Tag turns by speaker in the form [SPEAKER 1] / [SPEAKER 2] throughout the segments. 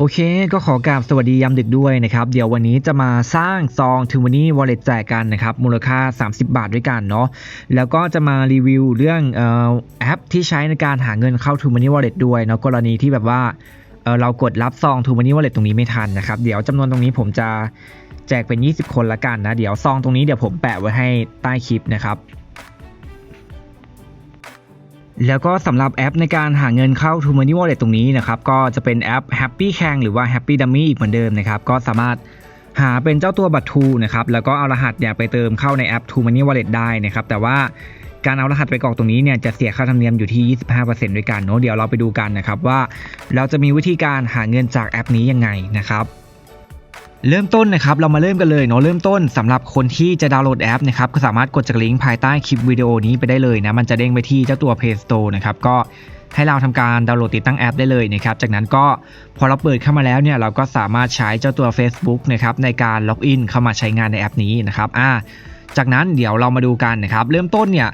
[SPEAKER 1] โอเค ก็ขอกราบสวัสดียามดึกด้วยนะครับ เดี๋ยววันนี้จะมาสร้างซอง t ูมานี่วอลเล็ตแจกกันนะครับ มูลค่า 30 บาทด้วยกันเนาะแล้วก็จะมารีวิวเรื่องออแอปที่ใช้ในการหาเงินเข้า t ูมานี่วอลเล็ตด้วยเนาะกรณีที่แบบว่าเเรากดรับซอง t ูมานี่วอลเล็ตตรงนี้ไม่ทันนะครับ เดี๋ยวจำนวนตรงนี้ผมจะแจกเป็น 20 คนละกันนะ เดี๋ยวซองตรงนี้เดี๋ยวผมแปะไว้ให้ใต้คลิปนะครับ แล้วก็สำหรับแอปในการหาเงินเข้า t ู Money Wallet ตรงนี้นะครับก็จะเป็นแอป Happy c a n หรือว่า Happy Dummy อีกเหมือนเดิมนะครับก็สามารถหาเป็นเจ้าตัวบัตรทูนะครับแล้วก็เอารหัสเนี่ยไปเติมเข้าในแอป t ู Money Wallet ได้นะครับแต่ว่าการเอารหัสไปกรอกตรงนี้เนี่ยจะเสียค่าธรรมเนียมอยู่ที่ 25%ด้วยกันเนาะเดี๋ยวเราไปดูกันนะครับว่าเราจะมีวิธีการหาเงินจากแอปนี้ยังไงนะครับ เริ่มต้นนะครับเรามาเริ่มกันเลยเนาะเริ่มต้นสำหรับคนที่จะดาวน์โหลดแอปนะครับก็สามารถกดจากลิงก์ภายใต้คลิปวิดีโอนี้ไปได้เลยนะมันจะเด้งไปที่เจ้าตัว Play Store นะครับก็ให้เราทำการดาวน์โหลดติดตั้งแอปได้เลยนะครับจากนั้นก็พอเราเปิดเข้ามาแล้วเนี่ยเราก็สามารถใช้เจ้าตัว Facebook นะครับในการล็อกอินเข้ามาใช้งานในแอปนี้นะครับอ่าจากนั้นเดี๋ยวเรามาดูกันนะครับเริ่มต้นเนี่ย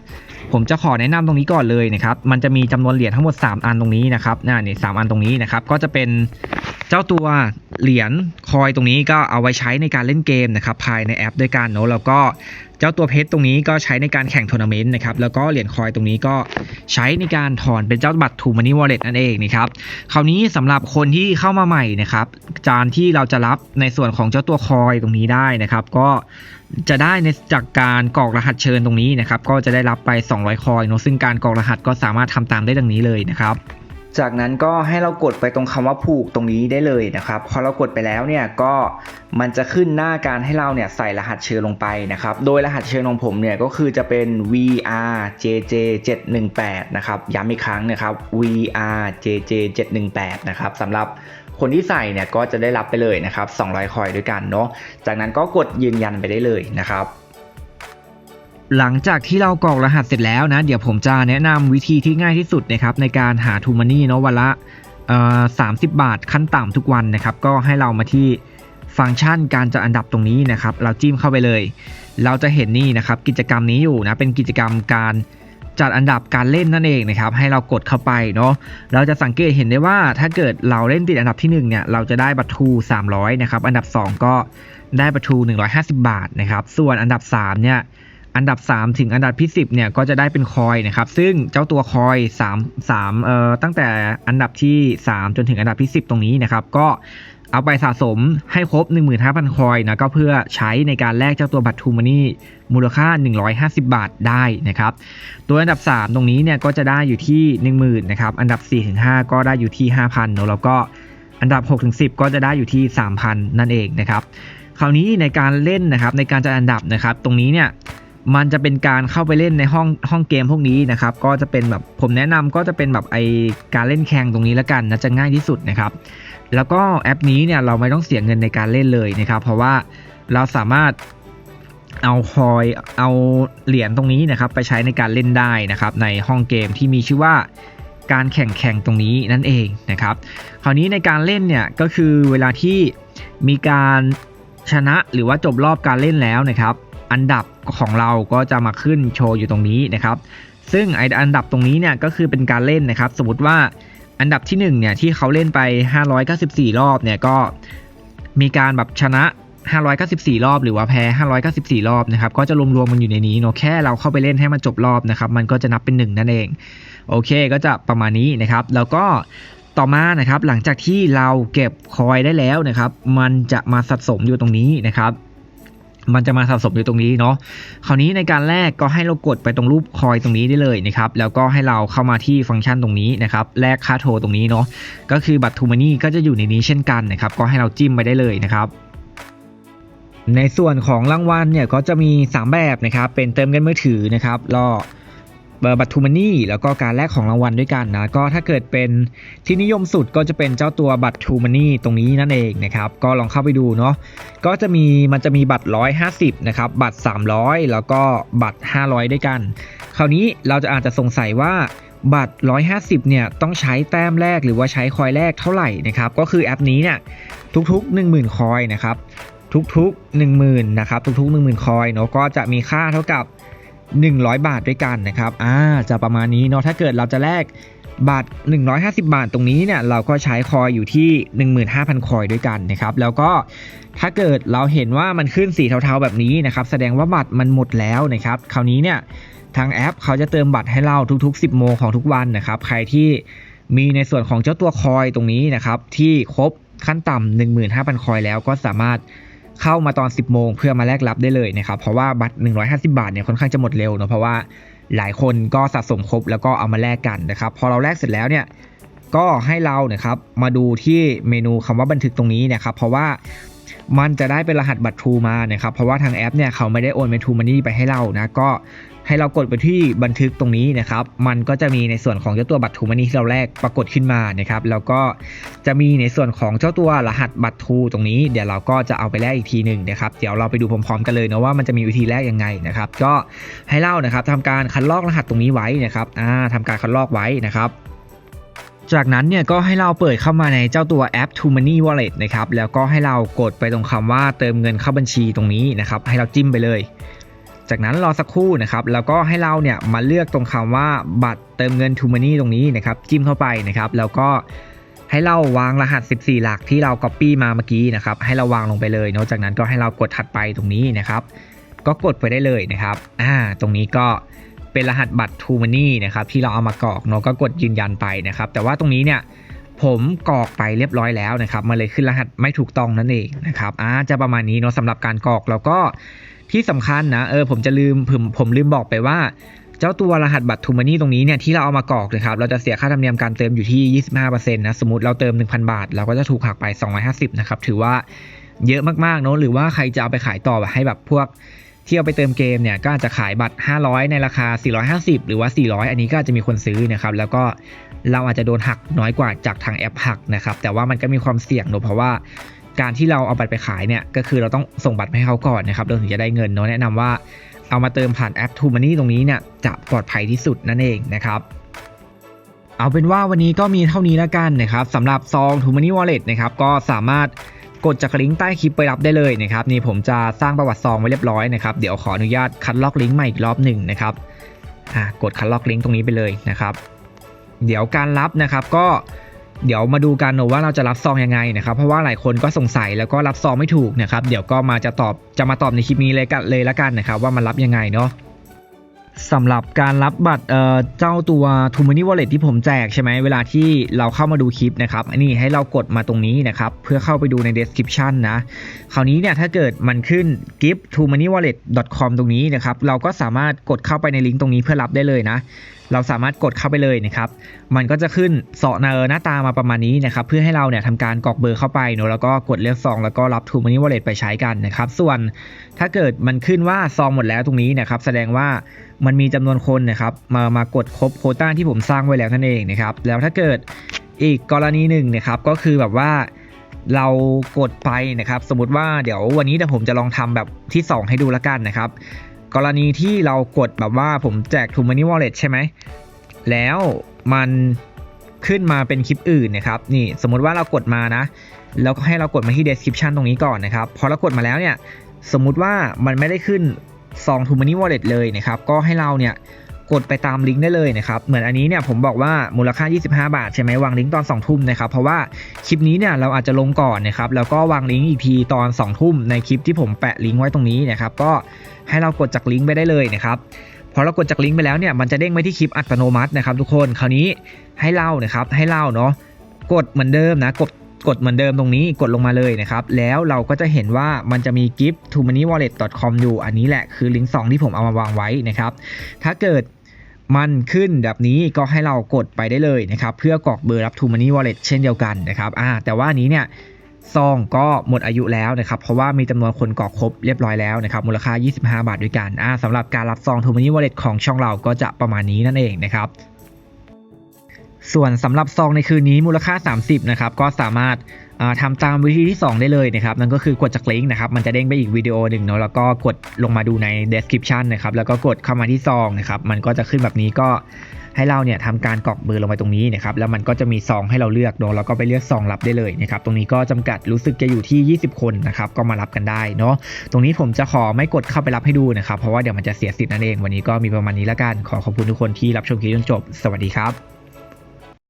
[SPEAKER 1] ผมจะขอแนะนำตรงนี้ก่อนเลยนะครับมันจะมีจำนวนเหรียญทั้งหมด 3 อันตรงนี้นะครับน่าเนี่ยสามอันตรงนี้นะครับก็จะเป็น เจ้าตัวเหรียญคอยตรงนี้ก็เอาไว้ใช้ในการเล่นเกมนะครับภายในแอปด้วยกันเนาะแล้วก็เจ้าตัวเพชรตรงนี้ก็ใช้ในการแข่งทัวร์นาเมนต์นะครับแล้วก็เหรียญคอยตรงนี้ก็ใช้ในการถอนเป็นเจ้าบัตรทูมันนี่วอลเล็ตนั่นเองนะครับคราวนี้สำหรับคนที่เข้ามาใหม่นะครับจานที่เราจะรับในส่วนของเจ้าตัวคอยตรงนี้ได้นะครับก็จะได้ในจากการกรอกรหัสเชิญตรงนี้นะครับก็จะได้รับไป 200 คอยเนาะซึ่งการกรอกรหัสก็สามารถทำตามได้ดังนี้เลยนะครับ จากนั้นก็ให้เรากดไปตรงคำว่าผูกตรงนี้ได้เลยนะครับ พอเรากดไปแล้วเนี่ยก็มันจะขึ้นหน้าการให้เราเนี่ยใส่รหัสเชิญลงไปนะครับ โดยรหัสเชิญของผมเนี่ยก็คือจะเป็น VRJJ 718 นะครับ ย้ำอีกครั้งนะครับ VRJJ 718 นะครับสำหรับคนที่ใส่เนี่ยก็จะได้รับไปเลยนะครับ 200 คอยด้วยกันเนาะ จากนั้นก็กดยืนยันไปได้เลยนะครับ หลังจากที่เรากรอกรหัสเสร็จแล้วนะ เดี๋ยวผมจะแนะนำวิธีที่ง่ายที่สุดนะครับในการหาทูมานี่เนาะวันละเอ่อสาบาทขั้นต่ำทุกวันนะครับ ก็ให้เรามาที่ฟังก์ชันการจัดอันดับตรงนี้นะครับ เราจิ้มเข้าไปเลย เราจะเห็นนี่นะครับกิจกรรมนี้อยู่นะเป็นกิจกรรมการจัดอันดับการเล่นนั่นเองนะครับ ให้เรากดเข้าไปเนาะเราจะสังเกตเห็นได้ว่าถ้าเกิดเราเล่นติดอันดับที่1เนี่ยเราจะได้บัตรทู300นะครับอันดับ 2 ก็ได้บัตรทู150 บาทนะครับส่วนอันดับ3เนี่ย อันดับ 3 ถึงอันดับที่10เนี่ยก็จะได้เป็นคอยนะครับ ซึ่งเจ้าตัวคอย3 3เอ่อตั้งแต่อันดับที่ 3 จนถึงอันดับที่ 10 ตรงนี้นะครับก็เอาไปสะสมให้ครบ 15,000 คอยนะก็เพื่อใช้ในการแลกเจ้าตัวบัตรทูมานี่มูลค่า 150 บาทได้นะครับ ตัวอันดับ 3 ตรงนี้เนี่ยก็จะได้อยู่ที่ 10,000นะครับอันดับ 4-5 ก็ได้อยู่ที่ 5,000เนอะแล้วก็อันดับ 6-10 ก็จะได้อยู่ที่ 3,000 นั่นเองนะครับ คราวนี้ในการเล่นนะครับในการจัดอันดับนะครับ ตรงนี้เนี่ย มันจะเป็นการเข้าไปเล่นในห้องห้องเกมพวกนี้นะครับ ก็จะเป็นแบบผมแนะนำก็จะเป็นแบบไอการเล่นแข่งตรงนี้แล้วกันนะจะง่ายที่สุดนะครับ แล้วก็แอปนี้เนี่ยเราไม่ต้องเสียเงินในการเล่นเลยนะครับ เพราะว่าเราสามารถเอาคอยเอาเหรียญตรงนี้นะครับ ไปใช้ในการเล่นได้นะครับ ในห้องเกมที่มีชื่อว่าการแข่งแข่งตรงนี้นั่นเองนะครับ คราวนี้ในการเล่นเนี่ยก็คือเวลาที่มีการชนะหรือว่าจบรอบการเล่นแล้วนะครับ อันดับของเราก็จะมาขึ้นโชว์อยู่ตรงนี้นะครับ ซึ่งไออันดับตรงนี้เนี่ยก็คือเป็นการเล่นนะครับ สมมติว่าอันดับที่1เนี่ยที่เขาเล่นไป 594 รอบเนี่ยก็มีการแบบชนะ 594 รอบ หรือว่าแพ้ 594 รอบนะครับ ก็จะรวมๆมันอยู่ในนี้เนาะแค่เราเข้าไปเล่นให้มันจบรอบนะครับ มันก็จะนับเป็น 1 นั่นเอง โอเคก็จะประมาณนี้นะครับ แล้วก็ต่อมานะครับหลังจากที่เราเก็บคอยได้แล้วนะครับ มันจะมาสะสมอยู่ตรงนี้นะครับ มันจะมาสะสมอยู่ตรงนี้เนาะ คราวนี้ในการแรกก็ให้เรากดไปตรงรูปคอยตรงนี้ได้เลยนะครับ แล้วก็ให้เราเข้ามาที่ฟังก์ชันตรงนี้นะครับ แลกค่าโทรตรงนี้เนาะ ก็คือบัตรทูมานี่ก็จะอยู่ในนี้เช่นกันนะครับ ก็ให้เราจิ้มไปได้เลยนะครับในส่วนของรางวัลเนี่ยก็จะมี 3 แบบนะครับ เป็นเติมเงินมือถือนะครับรอ บัตรทูมานี่แล้วก็การแลกของรางวัลด้วยกันนะก็ถ้าเกิดเป็นที่นิยมสุดก็จะเป็นเจ้าตัวบัตรทูมานี่ตรงนี้นั่นเองนะครับก็ลองเข้าไปดูเนาะก็จะมีมันจะมีบัตร 150นะครับบัตร 300 แล้วก็บัตร 500 ด้วยกัน คราวนี้เราจะอาจจะสงสัยว่าบัตร 150 เนี่ย ต้องใช้แต้มแรกหรือว่าใช้คอยแรกเท่าไหร่นะครับ ก็คือแอปนี้เนี่ย ทุกๆ 10,000 คอยนะครับ ทุกๆ 10,000 นะครับ ทุกๆ 10,000 คอยเนาะ ก็จะมีค่าเท่ากับ 100 บาทด้วยกันนะครับอ่าจะประมาณนี้เนาะถ้าเกิดเราจะแลกบัตร150 บาทตรงนี้เนี่ยเราก็ใช้คอยอยู่ที่ 15,000 คอยด้วยกันนะครับแล้วก็ถ้าเกิดเราเห็นว่ามันขึ้นสีเทาๆแบบนี้นะครับแสดงว่าบัตรมันหมดแล้วนะครับคราวนี้เนี่ยทางแอปเขาจะเติมบัตรให้เราทุก ๆ 10 โมงของทุกวันนะครับใครที่มีในส่วนของเจ้าตัวคอยตรงนี้นะครับที่ครบขั้นต่ำ15,000 คอยแล้วก็สามารถ เข้ามาตอน 10 โมงเพื่อมาแลกรับได้เลยนะครับ เพราะว่าบัตร 150 บาทเนี่ยค่อนข้างจะหมดเร็วเนาะเพราะว่าหลายคนก็สะสมครบแล้วก็เอามาแลกกันนะครับ พอเราแลกเสร็จแล้วเนี่ยก็ให้เรานะครับมาดูที่เมนูคำว่าบันทึกตรงนี้นะครับ เพราะว่ามันจะได้เป็นรหัสบัตรทรูมานะครับเพราะว่าทางแอปเนี่ยเขาไม่ได้โอนเมนทูมันนี่ไปให้เรานะก็ ให้เรากดไปที่บันทึกตรงนี้นะครับ มันก็จะมีในส่วนของเจ้าตัวบัตรทูมันนี่ที่เราแลกปรากฏขึ้นมานะครับ แล้วก็จะมีในส่วนของเจ้าตัวรหัสบัตรทูตรงนี้ เดี๋ยวเราก็จะเอาไปแลกอีกทีหนึ่งนะครับ เดี๋ยวเราไปดูพร้อมๆกันเลยนะว่ามันจะมีวิธีแลกยังไงนะครับ ก็ให้เรานะครับทำการคัดลอกรหัสตรงนี้ไว้นะครับอ่าทำการคัดลอกไว้นะครับจากนั้นเนี่ยก็ให้เราเปิดเข้ามาในเจ้าตัวแอป t o Money Wallet นะครับ แล้วก็ให้เรากดไปตรงคำว่าเติมเงินเข้าบัญชีตรงนี้นะครับ ให้เราจิ้มไปเลย จากนั้นรอสักครู่นะครับแล้วก็ให้เราเนี่ยมาเลือกตรงคำว่าบัตรเติมเงิน t o Money ตรงนี้นะครับจิ้มเข้าไปนะครับ แล้วก็ให้เราวางรหัส 14 หลักที่เรา Copy มาเมื่อกี้นะครับให้เราวางลงไปเลยเนาะจากนั้นก็ให้เรากดถัดไปตรงนี้นะครับ ก็กดไปได้เลยนะครับอ่าตรงนี้ก็เป็นรหัสบัตร t o Money นะครับที่เราเอามากรอกเนาะก็กดยืนยันไปนะครับ แต่ว่าตรงนี้เนี่ย ผมกรอกไปเรียบร้อยแล้วนะครับมาเลยขึ้นรหัสไม่ถูกต้องนั่นเองนะครับอ่าจะประมาณนี้เนาะสำหรับการกรอกแล้วก็ที่สำคัญนะเออผมจะลืมผมผมลืมบอกไปว่า เจ้าตัวรหัสบัตรทูมานี่ตรงนี้เนี่ยที่เราเอามากรอกนะครับเราจะเสียค่าธรรมเนียมการเติมอยู่ที่ 25%นะสมมติเราเติม 1,000 บาท เราก็จะถูกหักไป 250นะครับถือว่าเยอะมากๆเนาะหรือว่าใครจะเอาไปขายต่อแบบให้แบบพวก ที่เอาไปเติมเกมเนี่ยก็อาจจะขายบัตร 500 ในราคา 450 หรือว่า 400 อันนี้ก็อาจจะมีคนซื้อนะครับแล้วก็เราอาจจะโดนหักน้อยกว่าจากทางแอปหักนะครับแต่ว่ามันก็มีความเสี่ยงเนอะเพราะว่าการที่เราเอาบัตรไปขายเนี่ยก็คือเราต้องส่งบัตรไปให้เขาก่อนนะครับเราถึงจะได้เงินเนาะแนะนำว่าเอามาเติมผ่านแอป t o Money ตรงนี้เนี่ยจะปลอดภัยที่สุดนั่นเองนะครับเอาเป็นว่าวันนี้ก็มีเท่านี้แล้วกันนะครับสำหรับซอง t o Money Wallet นะครับก็สามารถ กดจากลิงก์ใต้คลิปไปรับได้เลยนะครับนี่ผมจะสร้างประวัติซองไว้เรียบร้อยนะครับเดี๋ยวขออนุญาตคัดลอกลิงก์ใหม่อีกรอบหนึ่งนะครับอ่ากดคัดลอกลิงก์ตรงนี้ไปเลยนะครับเดี๋ยวการรับนะครับก็เดี๋ยวมาดูกันว่าเราจะรับซองยังไงนะครับ เพราะว่าหลายคนก็สงสัยแล้วก็รับซองไม่ถูกนะครับ เดี๋ยวก็มาจะตอบจะมาตอบในคลิปนี้เลยกันเลยละกันนะครับ ว่ามันรับยังไงเนาะ สำหรับการรับบัตรเอ่อเจ้าตัว t o m o n e y Wallet ที่ผมแจกใช่ไหมเวลาที่เราเข้ามาดูคลิปนะครับอันนี้ให้เรากดมาตรงนี้นะครับ เพื่อเข้าไปดูใน description นะ คราวนี้เนี่ยถ้าเกิดมันขึ้น gift to money wallet com ตรงนี้นะครับ เราก็สามารถกดเข้าไปในลิงก์ตรงนี้เพื่อรับได้เลยนะ เราสามารถกดเข้าไปเลยนะครับ มันก็จะขึ้นเสาะเนอหน้าตามาประมาณนี้นะครับเพื่อให้เราเนี่ยทำการกรอกเบอร์เข้าไปเนอะแล้วก็กดเลือกซองแล้วก็รับ to money wallet ไปใช้กันนะครับ ส่วนถ้าเกิดมันขึ้นว่าซองหมดแล้วตรงนี้นะครับ แสดงว่ามันมีจำนวนคนนะครับ มามากดครบโคต้าที่ผมสร้างไว้แล้วนั่นเองนะครับแล้วถ้าเกิดอีกกรณีหนึ่งนะครับก็คือแบบว่าเรากดไปนะครับ สมมติว่าเดี๋ยววันนี้เดี๋ยวผมจะลองทำแบบที่ 2 ให้ดูละกันนะครับ กรณีที่เรากดแบบว่าผมแจก t o Money Wallet ใช่ไหม แล้วมันขึ้นมาเป็นคลิปอื่นนะครับ นี่สมมติว่าเรากดมานะ แล้วก็ให้เรากดมาที่ description ตรงนี้ก่อนนะครับ พอเรากดมาแล้วเนี่ย สมมุติว่ามันไม่ได้ขึ้นซอง t o Money Wallet เลยนะครับ ก็ให้เราเนี่ย กดไปตามลิงก์ได้เลยนะครับ เหมือนอันนี้เนี่ยผมบอกว่ามูลค่า 25 บาทใช่ไหมวางลิงก์ตอน 2 ทุ่มนะครับ เพราะว่าคลิปนี้เนี่ยเราอาจจะลงก่อนนะครับ แล้วก็วางลิงก์อีกทีตอน 2 ทุ่มในคลิปที่ผมแปะลิงก์ไว้ตรงนี้นะครับ ก็ให้เรากดจากลิงก์ไปได้เลยนะครับพอเรากดจากลิงก์ไปแล้วเนี่ยมันจะเด้งไปที่คลิปอัตโนมัตินะครับทุกคน คราวนี้ให้เรานะครับให้เราเนาะกดเหมือนเดิมนะกดกดเหมือนเดิมตรงนี้กดลงมาเลยนะครับ แล้วเราก็จะเห็นว่ามันจะมี gift to money wallet com อยู่ อันนี้แหละคือลิงก์2ที่ผมเอามาวางไว้นะครับ ถ้าเกิด มันขึ้นแบบนี้ก็ให้เรากดไปได้เลยนะครับ เพื่อกรอกเบอร์รับ to money wallet เช่นเดียวกันนะครับอ่าแต่ว่านี้เนี่ยซองก็หมดอายุแล้วนะครับ เพราะว่ามีจำนวนคนกรอกครบเรียบร้อยแล้วนะครับ มูลค่า 25 บาทด้วยกันอ่าสำหรับการรับซอง to money wallet ของช่องเราก็จะประมาณนี้นั่นเองนะครับ ส่วนสำหรับซองในคืนนี้มูลค่า 30 นะครับ ก็สามารถ ทำตามวิธีที่ 2 ได้เลยนะครับนั่นก็คือกดจากลิงก์นะครับมันจะเด้งไปอีกวิดีโอหนึ่งเนาะแล้วก็กดลงมาดูใน description นะครับแล้วก็กดเข้ามาที่ซองนะครับมันก็จะขึ้นแบบนี้ก็ให้เราเนี่ยทำการกรอกเบอร์ลงไปตรงนี้นะครับแล้วมันก็จะมีซองให้เราเลือกเนาะแล้วก็ไปเลือกซองรับได้เลยนะครับตรงนี้ก็จำกัดรู้สึกจะอยู่ที่ 20 คนนะครับก็มารับกันได้เนาะตรงนี้ผมจะขอไม่กดเข้าไปรับให้ดูนะครับเพราะว่าเดี๋ยวมันจะเสียสิทธิ์นั่นเองวันนี้ก็มีประมาณนี้แล้วกันขอขอบคุณทุกคนที่รับชมคลิปจนจบ สวัสดีครับ